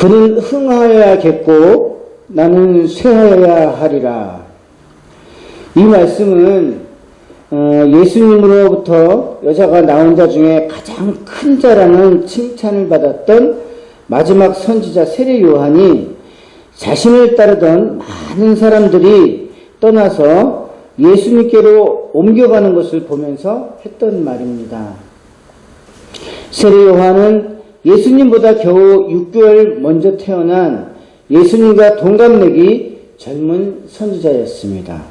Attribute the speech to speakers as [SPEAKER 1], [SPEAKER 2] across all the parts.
[SPEAKER 1] 그는 흥하여야겠고 나는 쇠하여야 하리라. 이 말씀은 어, 예수님으로부터 여자가 나온 자 중에 가장 큰 자라는 칭찬을 받았던 마지막 선지자 세례 요한이 자신을 따르던 많은 사람들이 떠나서 예수님께로 옮겨가는 것을 보면서 했던 말입니다. 세례 요한은 예수님보다 겨우 6개월 먼저 태어난 예수님과 동갑내기 젊은 선지자였습니다.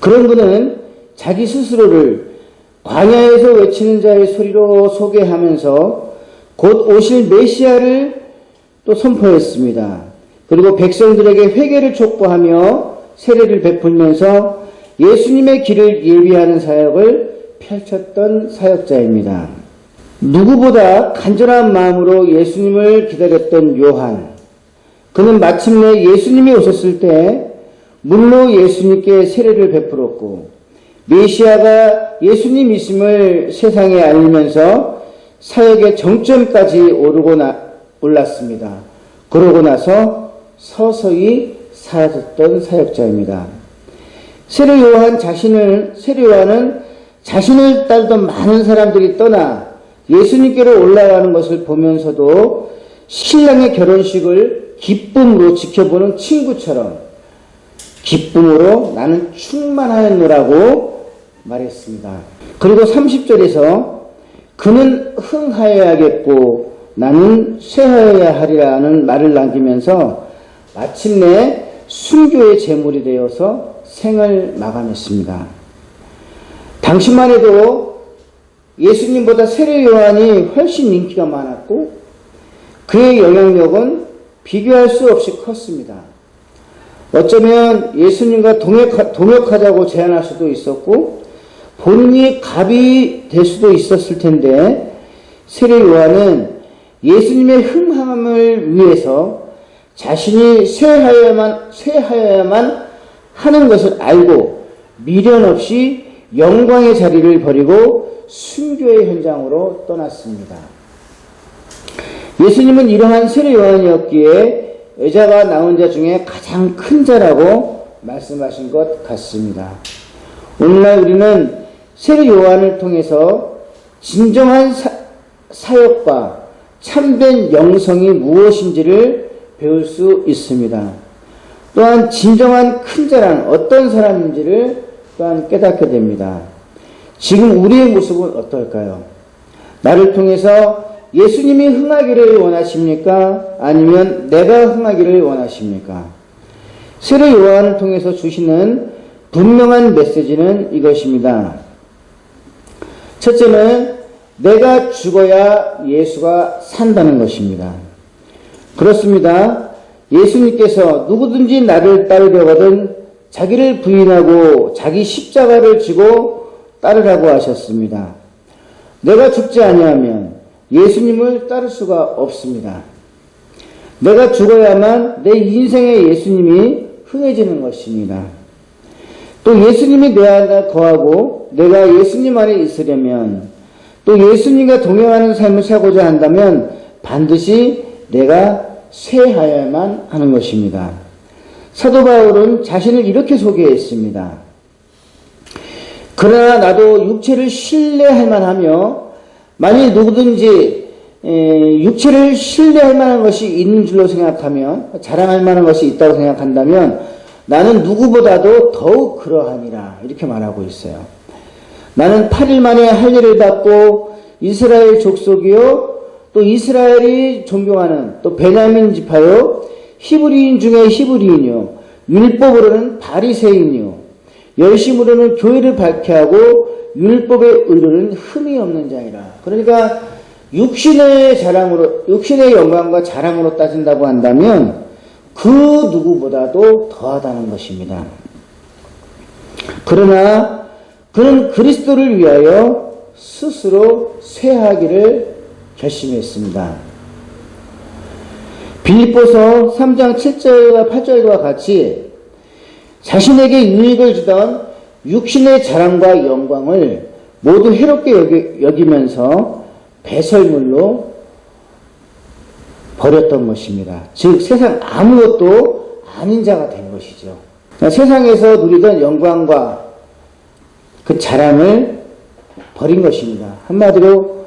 [SPEAKER 1] 그런 분은 자기 스스로를 광야에서 외치는 자의 소리로 소개하면서 곧 오실 메시아를 또 선포했습니다. 그리고 백성들에게 회개를 촉구하며 세례를 베풀면서 예수님의 길을 예비하는 사역을 펼쳤던 사역자입니다. 누구보다 간절한 마음으로 예수님을 기다렸던 요한. 그는 마침내 예수님이 오셨을 때 물로 예수님께 세례를 베풀었고 메시아가 예수님이심을 세상에 알리면서 사역의 정점까지 오르고 나, 올랐습니다. 그러고 나서 서서히 사라졌던 사역자입니다. 세례 요한 자신을 세례 요한은 자신을 따르던 많은 사람들이 떠나 예수님께로 올라가는 것을 보면서도 신랑의 결혼식을 기쁨으로 지켜보는 친구처럼 기쁨으로 나는 충만하였노라고 말했습니다. 그리고 30절에서 그는 흥하여야겠고 나는 쇠하여야 하리라는 말을 남기면서 마침내 순교의 제물이 되어서 생을 마감했습니다. 당시만 해도 예수님보다 세례 요한이 훨씬 인기가 많았고 그의 영향력은 비교할 수 없이 컸습니다. 어쩌면 예수님과 동역, 동역하자고 제안할 수도 있었고 본인이 갑이 될 수도 있었을 텐데 세례 요한은 예수님의 흠함을 위해서 자신이 쇠하여야만, 쇠하여야만 하는 것을 알고 미련 없이 영광의 자리를 버리고 순교의 현장으로 떠났습니다. 예수님은 이러한 세례 요한이었기에 여자가 나온 자 중에 가장 큰 자라고 말씀하신 것 같습니다. 오늘날 우리는 세례 요한을 통해서 진정한 사, 사역과 참된 영성이 무엇인지를 배울 수 있습니다. 또한 진정한 큰 자란 어떤 사람인지를 또한 깨닫게 됩니다. 지금 우리의 모습은 어떨까요? 나를 통해서 예수님이 흥하기를 원하십니까? 아니면 내가 흥하기를 원하십니까? 세례 요한을 통해서 주시는 분명한 메시지는 이것입니다. 첫째는 내가 죽어야 예수가 산다는 것입니다. 그렇습니다. 예수님께서 누구든지 나를 따르려거든 자기를 부인하고 자기 십자가를 지고 따르라고 하셨습니다. 내가 죽지 아니하면 예수님을 따를 수가 없습니다. 내가 죽어야만 내 인생의 예수님이 흥해지는 것입니다. 또 예수님이 내 안에 거하고 내가 예수님 안에 있으려면 또 예수님과 동행하는 삶을 살고자 한다면 반드시 내가 쇠하여야만 하는 것입니다. 사도 바울은 자신을 이렇게 소개했습니다. 그러나 나도 육체를 신뢰할 만하며 만일 누구든지 육체를 신뢰할 만한 것이 있는 줄로 생각하면 자랑할 만한 것이 있다고 생각한다면 나는 누구보다도 더욱 그러하니라 이렇게 말하고 있어요. 나는 8일 만에 할 일을 받고 이스라엘 족속이요 또 이스라엘이 존경하는 또 베냐민 지파요 히브리인 중에 히브리인이요 율법으로는 바리새인이요 열심으로는 교회를 밝게 하고 율법의 의로는 흠이 없는 자이라. 그러니까 육신의 자랑으로 육신의 영광과 자랑으로 따진다고 한다면 그 누구보다도 더하다는 것입니다. 그러나 그는 그리스도를 위하여 스스로 쇠하기를 결심했습니다. 빌립보서 3장 7절과 8절과 같이 자신에게 유익을 주던 육신의 자랑과 영광을 모두 해롭게 여기, 면서 배설물로 버렸던 것입니다. 즉 세상 아무것도 아닌 자가 된 것이죠. 그러니까 세상에서 누리던 영광과 그 자랑을 버린 것입니다. 한마디로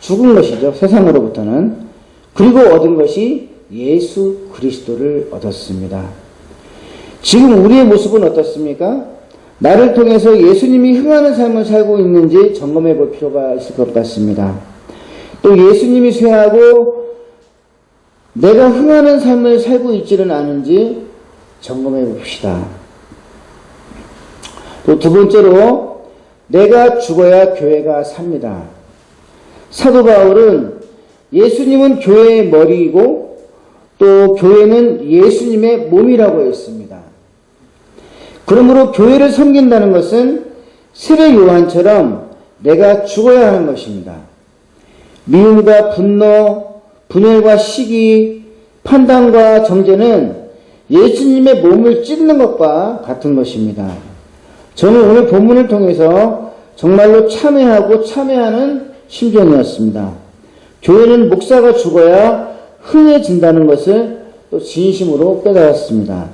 [SPEAKER 1] 죽은 것이죠. 세상으로부터는. 그리고 얻은 것이 예수 그리스도를 얻었습니다. 지금 우리의 모습은 어떻습니까? 나를 통해서 예수님이 흥하는 삶을 살고 있는지 점검해 볼 필요가 있을 것 같습니다. 또 예수님이 쇠하고 내가 흥하는 삶을 살고 있지는 않은지 점검해 봅시다. 또 두 번째로 내가 죽어야 교회가 삽니다. 사도 바울은 예수님은 교회의 머리이고 또 교회는 예수님의 몸이라고 했습니다. 그러므로 교회를 섬긴다는 것은 세례 요한처럼 내가 죽어야 하는 것입니다. 미움과 분노, 분열과 시기, 판단과 정죄는 예수님의 몸을 찢는 것과 같은 것입니다. 저는 오늘 본문을 통해서 정말로 참회하고 참회하는 심정이었습니다. 교회는 목사가 죽어야 흥해진다는 것을 또 진심으로 깨달았습니다.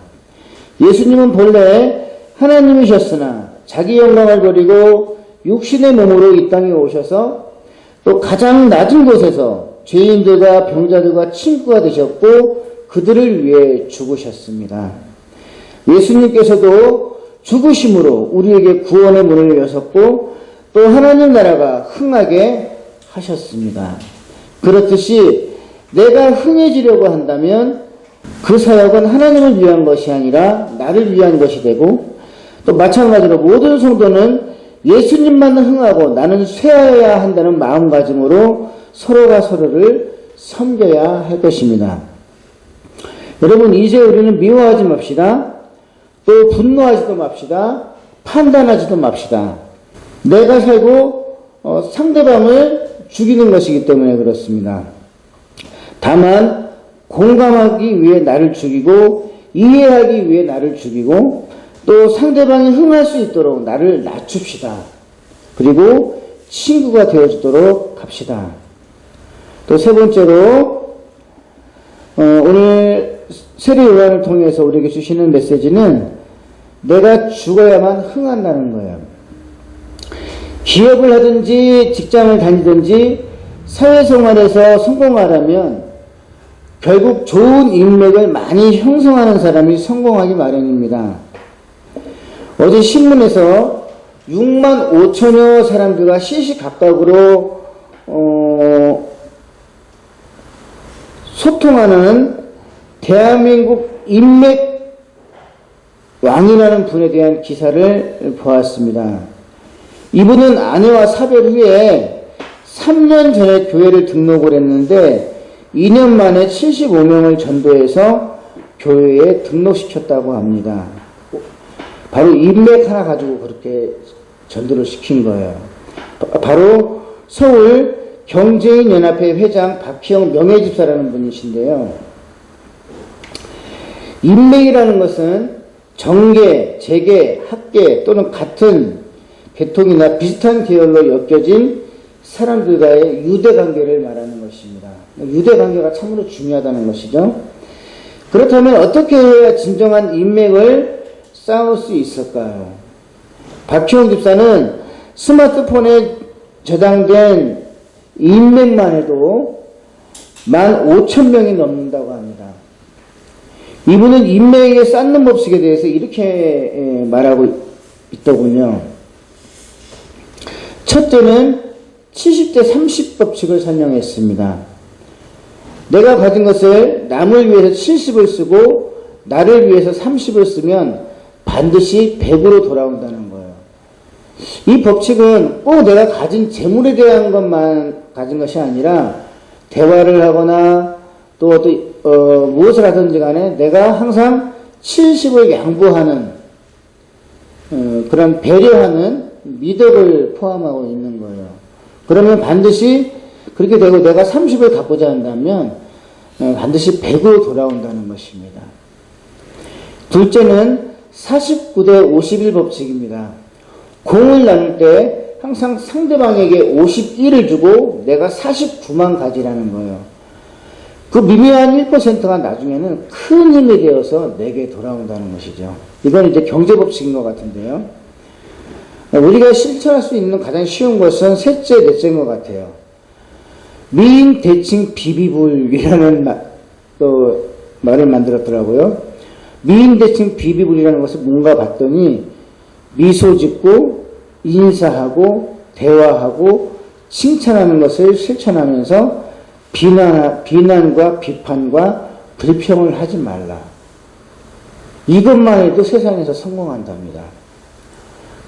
[SPEAKER 1] 예수님은 본래 하나님이셨으나 자기 영광을 버리고 육신의 몸으로 이 땅에 오셔서 또 가장 낮은 곳에서 죄인들과 병자들과 친구가 되셨고 그들을 위해 죽으셨습니다. 예수님께서도 죽으심으로 우리에게 구원의 문을 여셨고 또 하나님 나라가 흥하게 하셨습니다. 그렇듯이 내가 흥해지려고 한다면 그 사역은 하나님을 위한 것이 아니라 나를 위한 것이 되고 또 마찬가지로 모든 성도는 예수님만 흥하고 나는 쇠하여야 한다는 마음가짐으로 서로가 서로를 섬겨야 할 것입니다. 여러분 이제 우리는 미워하지 맙시다. 또 분노하지도 맙시다. 판단하지도 맙시다. 내가 살고 어, 상대방을 죽이는 것이기 때문에 그렇습니다. 다만 공감하기 위해 나를 죽이고 이해하기 위해 나를 죽이고 또 상대방이 흥할 수 있도록 나를 낮춥시다. 그리고 친구가 되어주도록 합시다. 또 세 번째로 어, 오늘 세례 요한을 통해서 우리에게 주시는 메시지는 내가 죽어야만 흥한다는 거예요. 기업을 하든지 직장을 다니든지 사회생활에서 성공하려면 결국 좋은 인맥을 많이 형성하는 사람이 성공하기 마련입니다. 어제 신문에서 6만 5천여 사람들과 시시각각으로 어, 소통하는 대한민국 인맥 왕이라는 분에 대한 기사를 보았습니다. 이분은 아내와 사별 후에 3년 전에 교회를 등록을 했는데 2년 만에 75명을 전도해서 교회에 등록시켰다고 합니다. 바로 인맥 하나 가지고 그렇게 전도를 시킨 거예요. 바로 서울 경제인연합회 회장 박희영 명예집사라는 분이신데요. 인맥이라는 것은 정계, 재계, 학계 또는 같은 계통이나 비슷한 계열로 엮여진 사람들과의 유대 관계를 말하는 것입니다. 유대 관계가 참으로 중요하다는 것이죠. 그렇다면 어떻게 해야 진정한 인맥을 쌓을 수 있을까요? 박희원 집사는 스마트폰에 저장된 인맥만 해도 만 5천 명이 넘는다고 합니다. 이분은 인맥에 쌓는 법칙에 대해서 이렇게 말하고 있더군요. 첫째는 70대 30 법칙을 설명했습니다. 내가 가진 것을 남을 위해서 70을 쓰고 나를 위해서 30을 쓰면 반드시 100으로 돌아온다는 거예요. 이 법칙은 꼭 내가 가진 재물에 대한 것만 가진 것이 아니라 대화를 하거나 또 어떤 어, 무엇을 하든지 간에 내가 항상 70을 양보하는 어, 그런 배려하는 미덕을 포함하고 있는 거예요. 그러면 반드시 그렇게 되고 내가 30을 갖고자 한다면 어, 반드시 100으로 돌아온다는 것입니다. 둘째는 49대 51 법칙입니다. 공을 나눌 때 항상 상대방에게 51을 주고 내가 49만 가지라는 거예요. 그 미미한 1%가 나중에는 큰 힘이 되어서 내게 돌아온다는 것이죠. 이건 이제 경제 법칙인 것 같은데요. 우리가 실천할 수 있는 가장 쉬운 것은 셋째, 넷째인 것 같아요. 미인 대칭 비비불이라는 마- 또 말을 만들었더라고요. 미인 대칭 비비불이라는 것은 뭔가 봤더니 미소 짓고 인사하고 대화하고 칭찬하는 것을 실천하면서 비난, 비난과 비판과 불평을 하지 말라. 이것만 해도 세상에서 성공한답니다.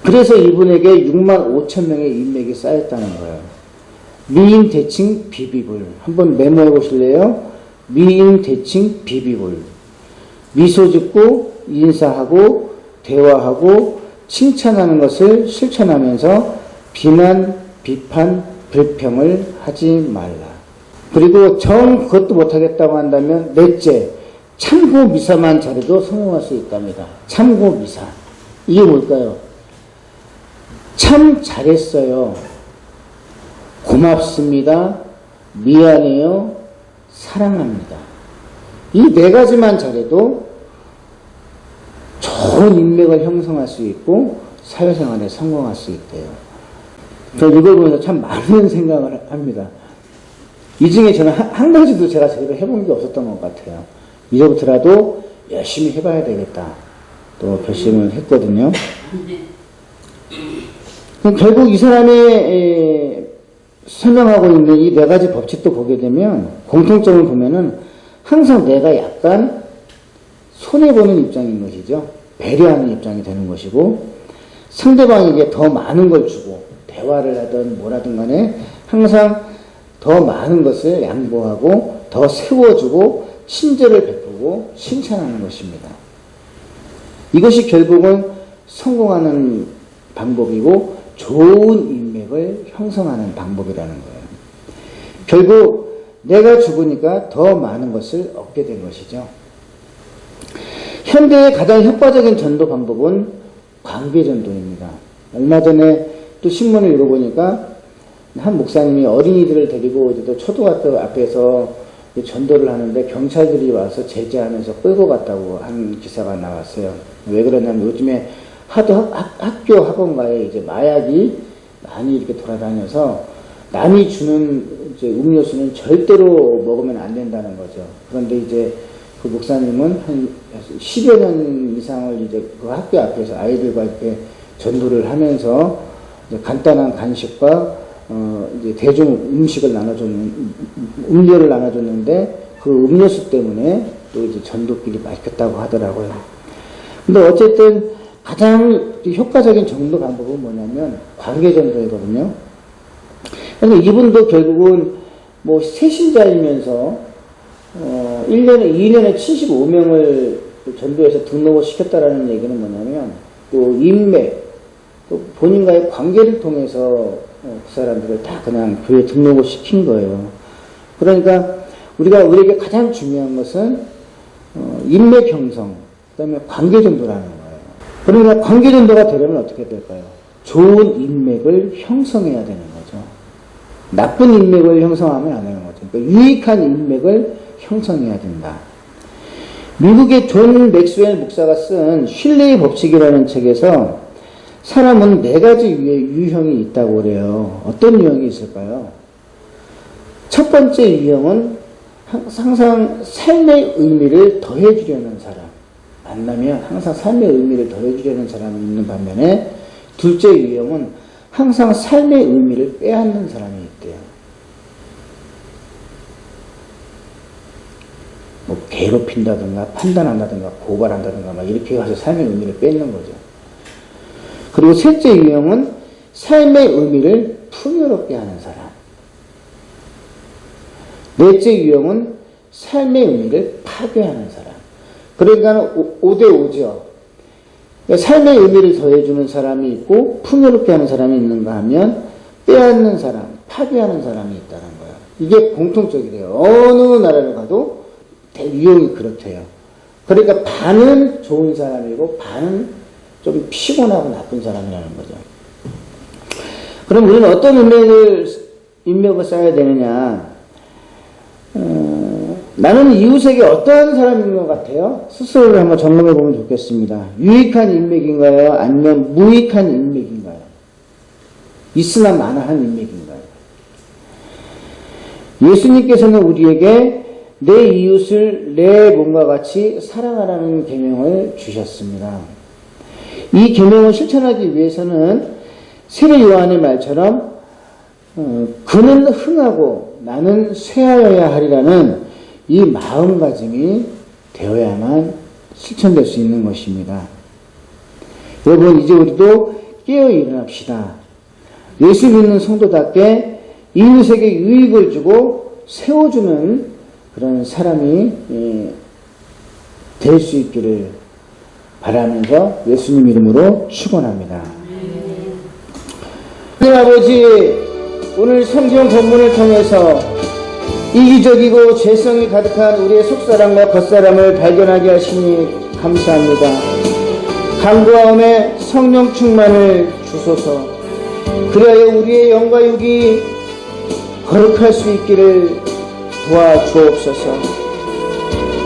[SPEAKER 1] 그래서 이분에게 6만 5천 명의 인맥이 쌓였다는 거예요. 미인 대칭 비비불. 한번 메모해 보실래요? 미인 대칭 비비불. 미소 짓고 인사하고 대화하고 칭찬하는 것을 실천하면서 비난, 비판, 불평을 하지 말라. 그리고 정 그것도 못하겠다고 한다면 넷째, 참고 미사만 잘해도 성공할 수 있답니다. 참고 미사. 이게 뭘까요? 참 잘했어요. 고맙습니다. 미안해요. 사랑합니다. 이 네 가지만 잘해도 좋은 인맥을 형성할 수 있고 사회생활에 성공할 수 있대요. 저 이걸 보면서 참 많은 생각을 합니다. 이 중에 저는 한, 한 가지도 제가 제대로 해본 게 없었던 것 같아요. 이제부터라도 열심히 해봐야 되겠다. 또 결심을 했거든요. 그럼 결국 이 사람이 에, 설명하고 있는 이 네 가지 법칙도 보게 되면 공통점을 보면은 항상 내가 약간 손해보는 입장인 것이죠. 배려하는 입장이 되는 것이고 상대방에게 더 많은 걸 주고 대화를 하든 뭐라든 간에 항상 더 많은 것을 양보하고 더 세워주고 친절을 베푸고 칭찬하는 것입니다. 이것이 결국은 성공하는 방법이고 좋은 인맥을 형성하는 방법이라는 거예요. 결국 내가 죽으니까 더 많은 것을 얻게 된 것이죠. 현대의 가장 효과적인 전도 방법은 관계 전도입니다. 얼마 전에 또 신문을 읽어보니까 한 목사님이 어린이들을 데리고 이제 또 초등학교 앞에서 전도를 하는데 경찰들이 와서 제재하면서 끌고 갔다고 한 기사가 나왔어요. 왜 그러냐면 요즘에 하도 학, 학 교 학원가에 이제 마약이 많이 이렇게 돌아다녀서 남이 주는 음료수는 절대로 먹으면 안 된다는 거죠. 그런데 이제 그 목사님은 한 10여 년 이상을 이제 그 학교 앞에서 아이들과 이렇게 전도를 하면서 간단한 간식과 어 이제 대중 음식을 나눠줬는 음료를 나눠줬는데 그 음료수 때문에 또 이제 전도길이 막혔다고 하더라고요. 근데 어쨌든 가장 효과적인 전도 방법은 뭐냐면 관계 전도이거든요. 그래서 이분도 결국은 뭐 세신자이면서 어 1년에 2년에 75명을 전도해서 등록을 시켰다라는 얘기는 뭐냐면 또 인맥 또 본인과의 관계를 통해서 어, 그 사람들을 다 그냥 교회 등록을 시킨 거예요. 그러니까 우리가 우리에게 가장 중요한 것은 어, 인맥 형성, 그다음에 관계 거예요. 그러니까 관계 전도가 되려면 어떻게 될까요? 좋은 인맥을 형성해야 되는 거죠. 나쁜 인맥을 형성하면 안 되는 거죠. 그러니까 유익한 인맥을 형성해야 된다. 미국의 존 맥스웰 목사가 쓴 신뢰의 법칙이라는 책에서 사람은 네 가지 유형이 있다고 그래요. 어떤 유형이 있을까요? 첫 번째 유형은 항상 삶의 의미를 더해주려는 사람. 만나면 항상 삶의 의미를 더해주려는 사람이 있는 반면에 둘째 유형은 항상 삶의 의미를 빼앗는 사람이 있대요. 뭐 괴롭힌다든가 판단한다든가 고발한다든가 막 이렇게 해서 삶의 의미를 뺏는 거죠. 그리고 셋째 유형은 삶의 의미를 풍요롭게 하는 사람. 넷째 유형은 삶의 의미를 파괴하는 사람. 그러니까 5대5죠. 삶의 의미를 더해주는 사람이 있고 풍요롭게 하는 사람이 있는가 하면 빼앗는 사람, 파괴하는 사람이 있다는 거예요. 이게 공통적이래요. 어느 나라를 가도 유형이 그렇대요. 그러니까 반은 좋은 사람이고 반은 좀 피곤하고 나쁜 사람이라는 거죠. 그럼 우리는 어떤 인맥을, 인맥을 쌓아야 되느냐? 어, 나는 이웃에게 어떠한 사람인 것 같아요? 스스로를 한번 점검해 보면 좋겠습니다. 유익한 인맥인가요? 아니면 무익한 인맥인가요? 있으나 마나한 인맥인가요? 예수님께서는 우리에게 내 이웃을 내 몸과 같이 사랑하라는 계명을 주셨습니다. 이 계명을 실천하기 위해서는 세례 요한의 말처럼 어, 그는 흥하고 나는 쇠하여야 하리라는 이 마음가짐이 되어야만 실천될 수 있는 것입니다. 여러분 이제 우리도 깨어 일어납시다. 예수 믿는 성도답게 이웃에게 유익을 주고 세워주는 그런 사람이 될 수 있기를 바라면서 예수님 이름으로 축원합니다. 하나님 아버지 오늘 성경 본문을 통해서 이기적이고 죄성이 가득한 우리의 속사람과 겉사람을 발견하게 하시니 감사합니다. 강구하음에 성령 충만을 주소서. 그리하여 우리의 영과 육이 거룩할 수 있기를 도와주옵소서.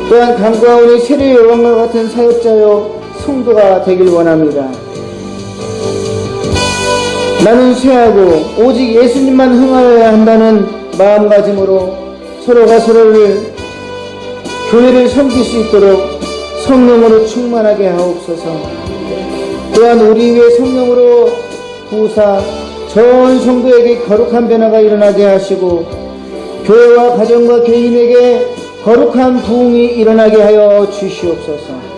[SPEAKER 1] 또한 강구하오니 세례 요한과 같은 사역자요 성도가 되길 원합니다. 나는 쇠하고 오직 예수님만 흥하여야 한다는 마음가짐으로 서로가 서로를 교회를 섬길 수 있도록 성령으로 충만하게 하옵소서. 또한 우리 위에 성령으로 부사 전 성도에게 거룩한 변화가 일어나게 하시고 교회와 가정과 개인에게 거룩한 부흥이 일어나게 하여 주시옵소서.